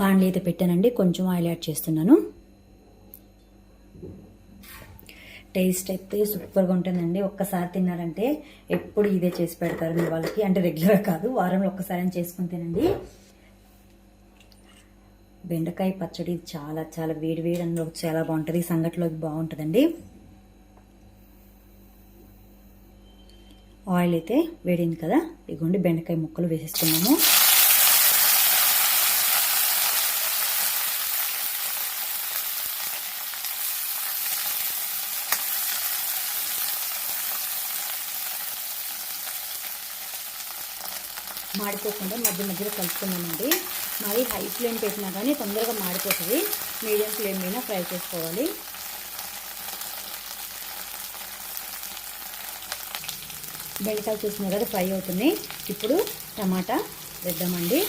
బాండ్లు అయితే పెట్టానండి. కొంచెం ఆయిల్ యాడ్ చేస్తున్నాను. టేస్ట్ అయితే సూపర్గా ఉంటుందండి. ఒక్కసారి తిన్నారంటే ఎప్పుడు ఇదే చేసి పెడతారు మీ వాళ్ళకి. అంటే రెగ్యులర్ కాదు వారంలో ఒక్కసారి అని చేసుకుని తినండి. బెండకాయ పచ్చడి చాలా చాలా వేడి వేడి అందులో చాలా బాగుంటుంది. సంగట్లో బాగుంటుందండి. ఆయిల్ అయితే వేడింది కదా. ఇగోండి బెండకాయ ముక్కలు వేసేస్తున్నాము మాడిపోకుండా మధ్య మధ్యలో కలుపుకున్నామండి. మరి హై ఫ్లేమ్ పెట్టినా కానీ తొందరగా మాడిపోతుంది. మీడియం ఫ్లేమ్ మీద ఫ్రై చేసుకోవాలి. బెండకాయలు చూసినా కదా ఫ్రై అవుతున్నాయి. ఇప్పుడు టమాటా వేద్దామండి.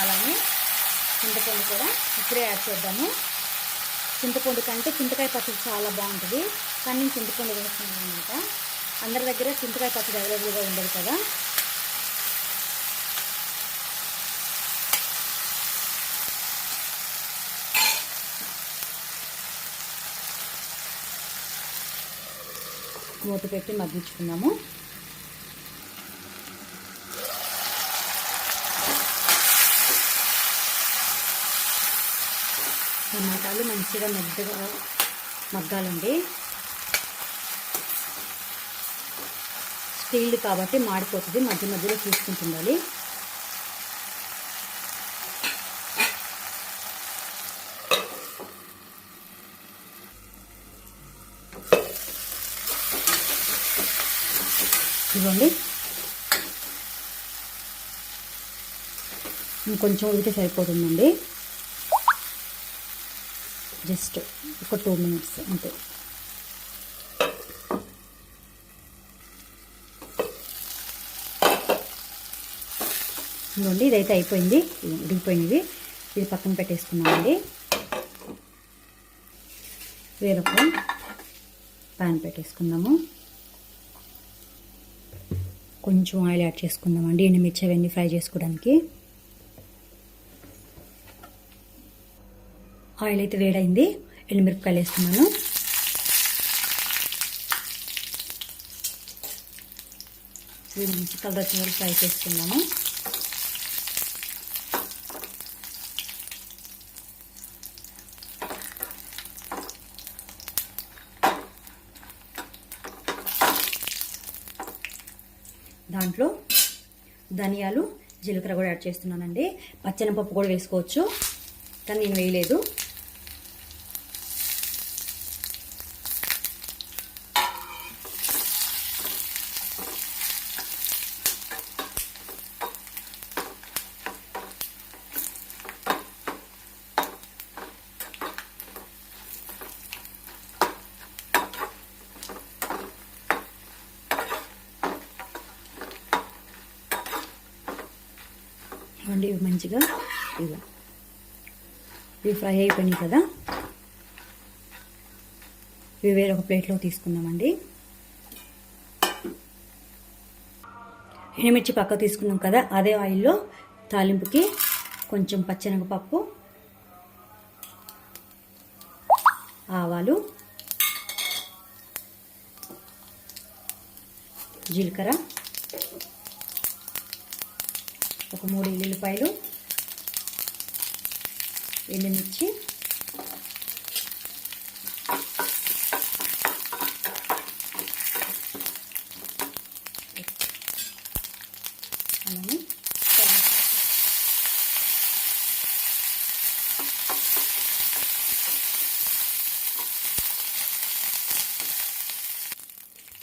అలానే చింతపండు కూడా ఇప్పుడే యాడ్ చేద్దాము. చింతపండు కంటే చింతకాయ పచ్చడి చాలా బాగుంటుంది. కానీ నేను చింతపండు వేస్తున్నాను అనమాట అందరి దగ్గర చింతకాయ పచ్చడి అవైలబుల్గా ఉండదు కదా? మూత పెట్టి మగ్గించుకున్నాము. టమాటాలు మంచిగా మెద్దగా మగ్గాలండి. స్టీల్ కాబట్టి మాడిపోతుంది. మధ్య మధ్యలో చూసుకుంటుండాలి ఇవ్వండి ఇంకొంచెం ఉడితే సరిపోతుందండి. జస్ట్ ఒక టూ మినిట్స్ అంతే. ఇదిగోండి ఇదైతే అయిపోయింది. ఇది ఉడికిపోయినవి ఇది పక్కన పెట్టేసుకున్నామండి. వేరొక ప్యాన్ పెట్టేసుకుందాము. కొంచెం ఆయిల్ యాడ్ చేసుకుందామండి ఎండుమిర్చి అవన్నీ ఫ్రై చేసుకోవడానికి. ఆయిల్ అయితే వేడైంది. ఎండుమిరపకాయలు వేస్తున్నాను. ఇవి మంచి కలర్ ఫ్రై చేసుకుందాము. దాంట్లో ధనియాలు జీలకర్ర కూడా యాడ్ చేస్తున్నానండి. పచ్చనపప్పు కూడా వేసుకోవచ్చు. కానీ నేను వేయలేదు. ఇవ్వండి ఇవి మంచిగా. ఇవి ఇవి ఫ్రై అయిపోయినాయి కదా. ఇవి వేరొక ప్లేట్లో తీసుకుందామండి. ఎండుమిర్చి పక్క తీసుకున్నాం కదా అదే ఆయిల్లో తాలింపుకి కొంచెం పచ్చనగపప్పు ఆవాలు జీలకర్ర ఒక మూడు ఎల్లుల్లిపాయలు ఎండుమిర్చి అలానే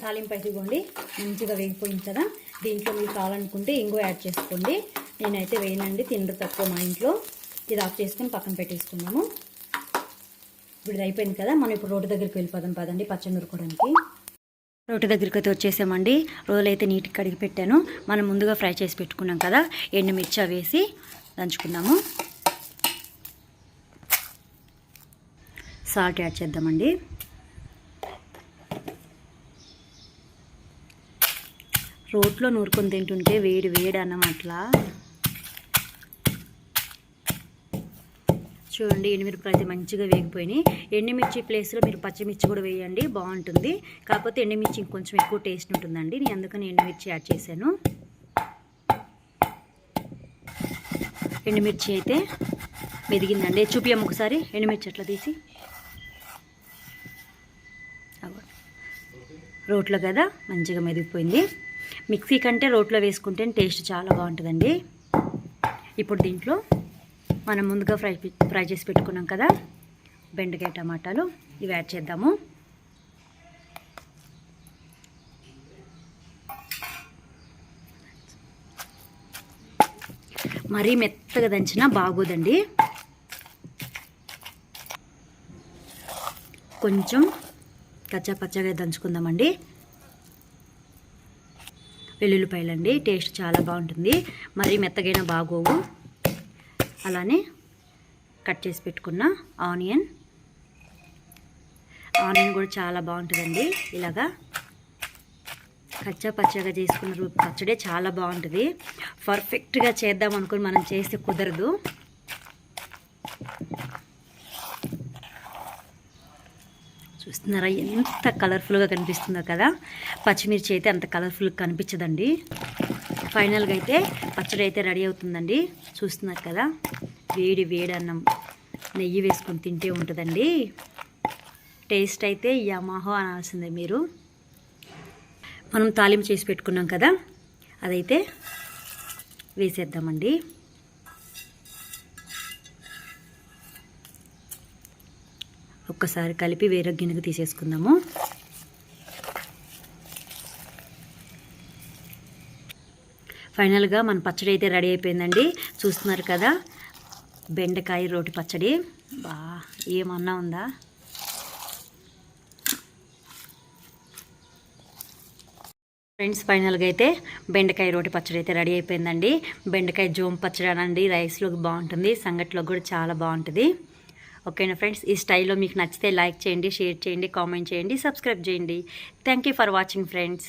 తాలింపు అయితే ఇవ్వండి. మంచిగా వేగిపోయింది కదా. దీంట్లో మీరు కావాలనుకుంటే ఇంకో యాడ్ చేసుకోండి. నేనైతే వేయనండి తిండ్రు తక్కువ మా ఇంట్లో. ఇది ఆఫ్ చేసుకొని పక్కన పెట్టేసుకున్నాము ఇప్పుడు ఇది అయిపోయింది కదా. మనం ఇప్పుడు రోడ్డు దగ్గరికి వెళ్ళిపోదాం పదండి పచ్చడి నూరుకోవడానికి. రోటి దగ్గరికి అయితే వచ్చేసామండి. రోజులు అయితే నీట్గా కడిగి పెట్టాను. మనం ముందుగా ఫ్రై చేసి పెట్టుకున్నాం కదా. ఎండుమిర్చి వేసి దంచుకుందాము. సాల్ట్ యాడ్ చేద్దామండి. రోట్లో నూరుకొని తింటుంటే వేడి వేడి అన్నం చూడండి ఎండుమిరపకాయలు అయితే మంచిగా వేగిపోయినాయి. ఎండుమిర్చి ప్లేస్లో మీరు పచ్చిమిర్చి కూడా వేయండి బాగుంటుంది. కాకపోతే ఎండుమిర్చి ఇంకొంచెం ఎక్కువ టేస్ట్ ఉంటుందండి. నేను అందుకని ఎండుమిర్చి యాడ్ చేశాను. ఎండుమిర్చి అయితే మెదిగిందండి. చూపియం ఒకసారి. ఎండుమిర్చి అట్లా తీసి? రోట్లో కదా మంచిగా మెదిగిపోయింది. మిక్సీ కంటే రోట్లో వేసుకుంటే టేస్ట్ చాలా బాగుంటుందండి. ఇప్పుడు దీంట్లో మనం ముందుగా ఫ్రై ఫ్రై చేసి పెట్టుకున్నాం కదా బెండకాయ టమాటాలు ఇవి యాడ్ చేద్దాము. మరీ మెత్తగా దంచినా బాగోదండి. కొంచెం కచ్చా పచ్చగా దంచుకుందామండి. వెల్లుల్లిపాయలండి టేస్ట్ చాలా బాగుంటుంది. మరీ మెత్తగైనా బాగోవు. అలానే కట్ చేసి పెట్టుకున్న ఆనియన్. ఆనియన్ కూడా చాలా బాగుంటుందండి. ఇలాగా కచ్చా పచ్చగా చేసుకున్న పచ్చడే చాలా బాగుంటుంది. పర్ఫెక్ట్గా చేద్దాం అనుకుని మనం చేస్తే కుదరదు. చూస్తున్నారా? ఎంత కలర్ఫుల్గా కనిపిస్తుందో కదా. పచ్చిమిర్చి అయితే అంత కలర్ఫుల్గా కనిపించదండి. ఫైనల్గా అయితే పచ్చడి అయితే రెడీ అవుతుందండి. చూస్తున్నారు కదా. వేడి వేడి అన్నం నెయ్యి వేసుకొని తింటే ఉంటుందండి. టేస్ట్ అయితే యమాహో అనాల్సిందే మీరు. మనం తాలింపు చేసి పెట్టుకున్నాం కదా. అదైతే వేసేద్దామండి. ఒక్కసారి కలిపి వేరే గిన్నెకు తీసేసుకుందాము. ఫైనల్గా మన పచ్చడి అయితే రెడీ అయిపోయిందండి. చూస్తున్నారు కదా బెండకాయ రోటి పచ్చడి. బా ఏమన్నా ఉందా? ఫ్రెండ్స్ ఫైనల్గా అయితే బెండకాయ రోటి పచ్చడి అయితే రెడీ అయిపోయిందండి. బెండకాయ జోమ్ పచ్చడి అనండి. రైస్లోకి బాగుంటుంది సంగట్లో కూడా చాలా బాగుంటుంది. ఓకేనా ఫ్రెండ్స్? ఈ స్టైల్లో మీకు నచ్చితే లైక్ చేయండి షేర్ చేయండి కామెంట్ చేయండి సబ్స్క్రైబ్ చేయండి. Thank you for watching friends.